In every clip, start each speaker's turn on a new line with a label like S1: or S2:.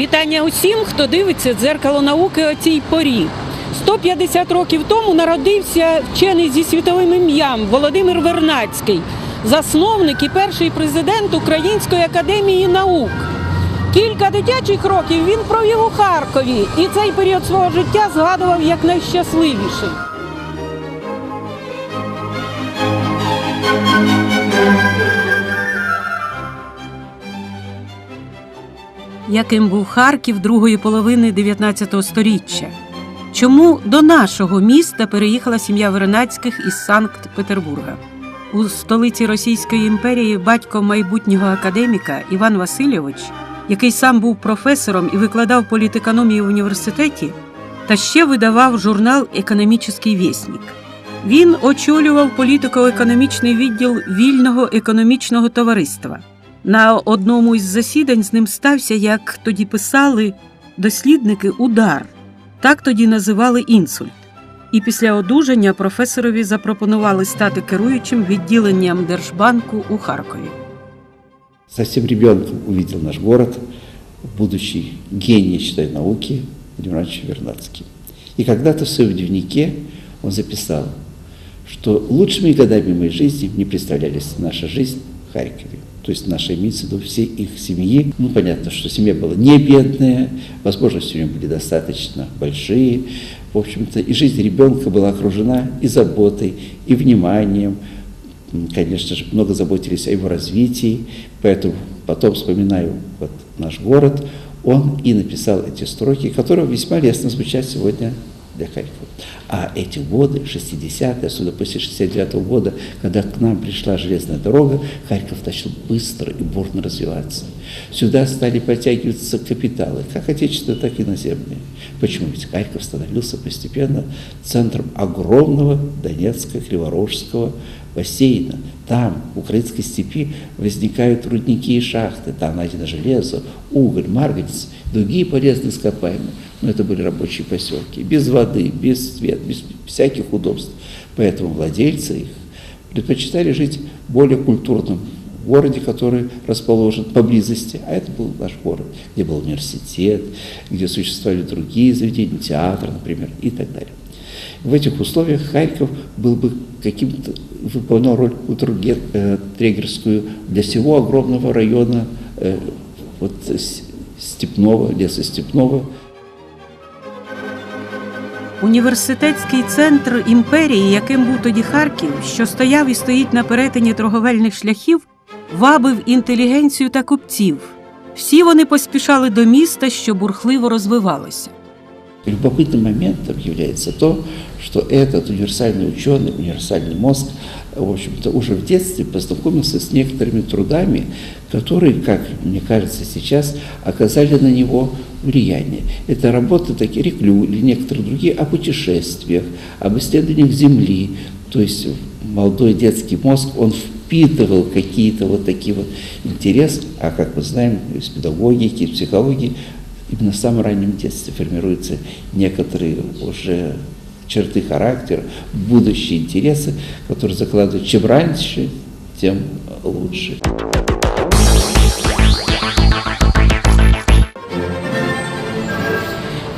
S1: вітання усім, хто дивиться дзеркало науки о цій порі. 150 років тому народився вчений зі світовим ім'ям Володимир Вернацький, засновник і перший президент Української академії наук. Кілька дитячих років він провів у Харкові і цей період свого життя згадував як найщасливіший. Яким був Харків другої половини 19 століття? Чому до нашого міста переїхала сім'я Вернацьких із Санкт-Петербурга? У столиці Російської імперії батько майбутнього академіка Іван Васильович, який сам був професором і викладав політекономію в університеті, та ще видавав журнал Економічний вісник. Він очолював політико-економічний відділ вільного економічного товариства. На одному із засідань з ним стався, як тоді писали дослідники, удар. Так тоді називали інсульт. І після одужання професорові запропонували стати керуючим відділенням Держбанку у Харкові.
S2: Совсем ребенком увидел наш город, будущий гений, считай, науки Владимир Иванович Вернадский. Когда-то в своем дневнике он записал, что лучшими годами моей жизни мне представлялись наша жизнь в Харькове. То есть наша имеется в виду их семьи. Ну, понятно, что семья была не бедная, возможности у нее были достаточно большие. В общем-то, и жизнь ребенка была окружена и заботой, и вниманием, конечно же, много заботились о его развитии, поэтому потом вспоминаю вот наш город, он и написал эти строки, которые весьма лестно звучат сегодня для Харькова. А эти годы, 60-е, особенно после 69 года, когда к нам пришла железная дорога, Харьков начал быстро и бурно развиваться. Сюда стали подтягиваться капиталы, как отечественные, так и иноземные. Почему? Ведь Харьков становился постепенно центром огромного Донецко-Криворожского бассейна. Там, в украинской степи, возникают рудники и шахты, там найдено железо, уголь, марганец, другие полезные ископаемые. Но это были рабочие поселки, без воды, без света, без всяких удобств. Поэтому владельцы их предпочитали жить в более культурном городе, который расположен поблизости, а это был наш город, где был университет, где существовали другие заведения, театр, например, и так далее. В этих условиях Харьков был бы каким-то, выполнял роль трегерскую для всего огромного района э, вот, с- степного, леса степного,
S1: Університетський центр імперії, яким був тоді Харків, що стояв і стоїть на перетині торговельних шляхів, вабив інтелігенцію та купців. Всі вони поспішали до міста, що бурхливо розвивалося.
S2: Любопытным моментом является то, что этот универсальный ученый, универсальный мозг, в общем-то, уже в детстве познакомился с некоторыми трудами, которые, как мне кажется сейчас, оказали на него влияние. Это работы такие Реклю или некоторые другие о путешествиях, об исследованиях Земли. То есть молодой детский мозг, он впитывал какие-то вот такие вот интересы, а как мы знаем из педагогики, из психологии, именно в самом раннем детстве формируются некоторые уже черты характера, будущие интересы, которые закладывают чем раньше, тем лучше.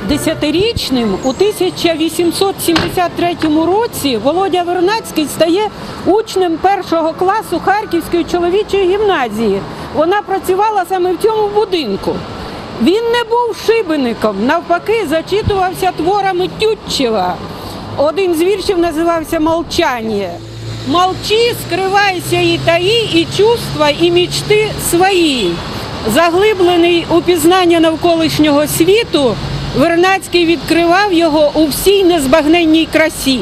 S1: Десятирічним у 1873 році Володя Вернацький стає учнем першого класу Харківської чоловічої гімназії. Вона працювала саме в цьому будинку. Він не був шибеником, навпаки, зачитувався творами Тютчева. Один з віршів називався Молчання. Молчи, скривайся і таї, і чувства, і мічти свої. Заглиблений у пізнання навколишнього світу, Вернацький відкривав його у всій незбагненній красі.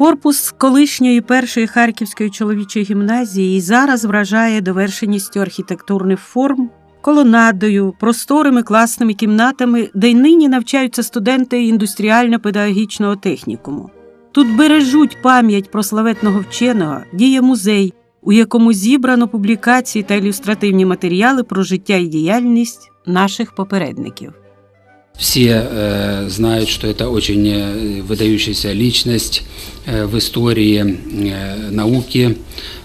S1: Корпус колишньої першої харківської чоловічої гімназії і зараз вражає довершеністю архітектурних форм, колонадою, просторими класними кімнатами, де й нині навчаються студенти індустріально-педагогічного технікуму. Тут бережуть пам'ять про славетного вченого, діє музей, у якому зібрано публікації та ілюстративні матеріали про життя і діяльність наших попередників.
S3: Все э, знают, что это очень э, выдающаяся личность э, в истории э, науки.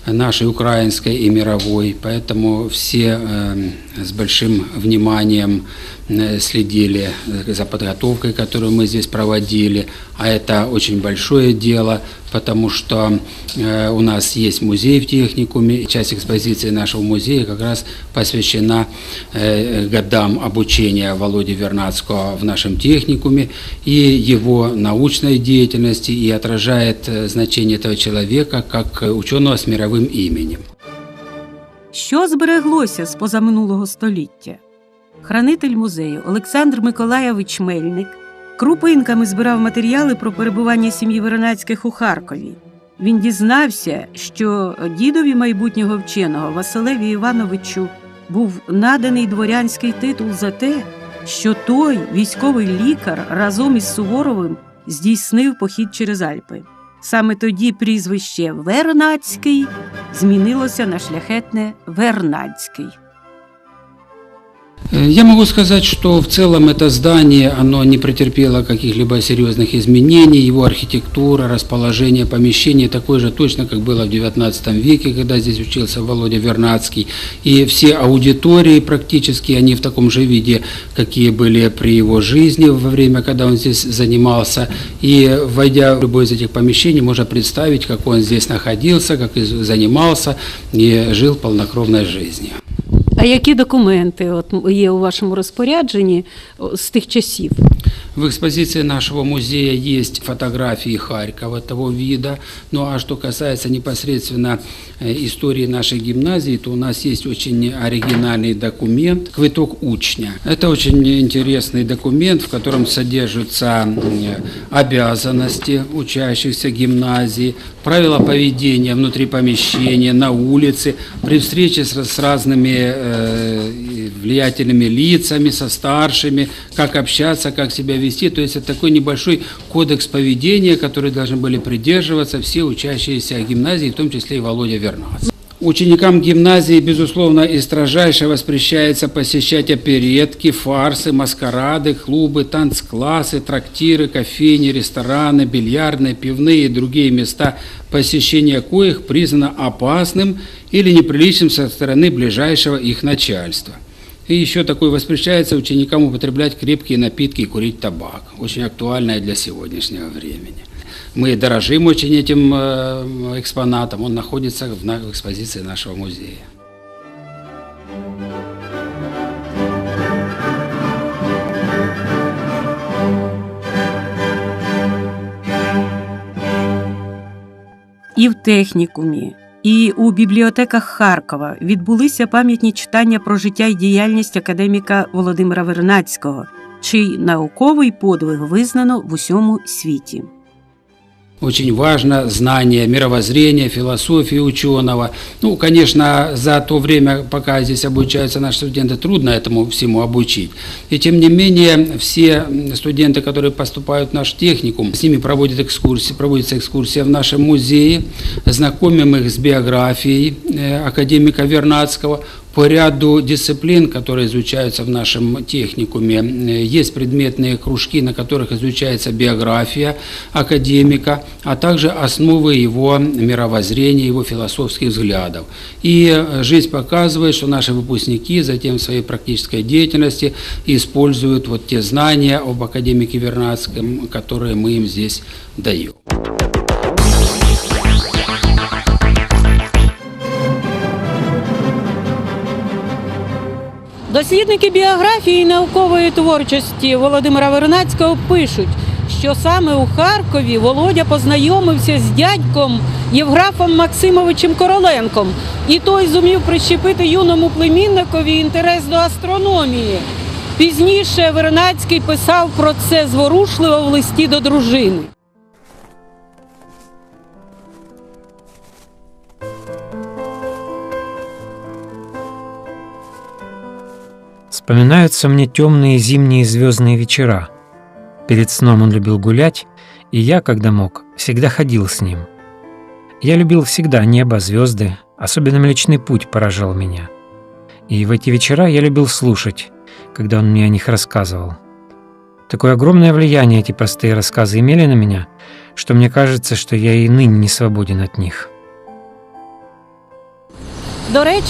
S3: нашей украинской и мировой, поэтому все э, с большим вниманием э, следили э, за подготовкой, которую мы здесь проводили, а это очень большое дело, потому что э, у нас есть музей в техникуме, часть экспозиции нашего музея как раз посвящена э, годам обучения Володи Вернадского в нашем техникуме и его научной деятельности, и отражает э, значение этого человека как э, ученого с мировым именем.
S1: Що збереглося з позаминулого століття? Хранитель музею Олександр Миколаєвич Мельник крупинками збирав матеріали про перебування сім'ї Веронацьких у Харкові. Він дізнався, що дідові майбутнього вченого Василеві Івановичу був наданий дворянський титул за те, що той військовий лікар разом із Суворовим здійснив похід через Альпи. Саме тоді прізвище Вернацький змінилося на шляхетне Вернадський.
S3: Э, Я могу сказать, что в целом это здание, оно не претерпело каких-либо серьезных изменений, его архитектура, расположение помещений такое же точно, как было в XIX веке, когда здесь учился Володя Вернадский, и все аудитории практически, они в таком же виде, какие были при его жизни во время, когда он здесь занимался, и войдя в любое из этих помещений, можно представить, как он здесь находился, как занимался и жил полнокровной жизнью.
S1: А які документи от є у вашому розпорядженні о, з тих часів?
S3: В экспозиции нашего музея есть фотографии Харькова того вида. Ну а что касается непосредственно э, истории нашей гимназии, то у нас есть очень оригинальный документ «Квиток учня». Это очень интересный документ, в котором содержатся м, обязанности учащихся гимназии, правила поведения внутри помещения, на улице, при встрече с, с разными э, влиятельными лицами, со старшими, как общаться, как себя вести. То есть это такой небольшой кодекс поведения, который должны были придерживаться все учащиеся гимназии, в том числе и Володя Вернац. Ученикам гимназии, безусловно, и строжайше воспрещается посещать оперетки, фарсы, маскарады, клубы, танцклассы, трактиры, кофейни, рестораны, бильярдные, пивные и другие места, посещение коих признано опасным или неприличным со стороны ближайшего их начальства. И еще такое воспрещается ученикам употреблять крепкие напитки и курить табак. Очень актуальное для сегодняшнего времени. Мы дорожим очень этим э, экспонатом. Он находится в на- в экспозиции нашего музея.
S1: І в технікумі, і у бібліотеках Харкова відбулися пам'ятні читання про життя і діяльність академіка Володимира Вернацького, чий науковий подвиг визнано в усьому світі.
S3: Очень важно знание мировоззрения, философии ученого. Ну, конечно, за то время, пока здесь обучаются наши студенты, трудно этому всему обучить. И тем не менее, все студенты, которые поступают в наш техникум, с ними проводят экскурсии, проводится экскурсия в нашем музее, знакомим их с биографией э, академика Вернадского, по ряду дисциплин, которые изучаются в нашем техникуме, э, есть предметные кружки, на которых изучается биография академика, а также основы его мировоззрения, его философских взглядов. И э, жизнь показывает, что наши выпускники затем в своей практической деятельности используют вот те знания об академике Вернадском, которые мы им здесь даем.
S1: Дослідники біографії і наукової творчості Володимира Вернацького пишуть, що саме у Харкові Володя познайомився з дядьком Євграфом Максимовичем Короленком, і той зумів прищепити юному племінникові інтерес до астрономії. Пізніше Вернацький писав про це зворушливо в листі до дружини.
S4: Вспоминаются мне темные зимние звездные вечера. Перед сном он любил гулять, и я, когда мог, всегда ходил с ним. Я любил всегда небо, звезды, особенно Млечный Путь поражал меня. И в эти вечера я любил слушать, когда он мне о них рассказывал. Такое огромное влияние эти простые рассказы имели на меня, что мне кажется, что я и ныне не свободен от них.
S1: До речі,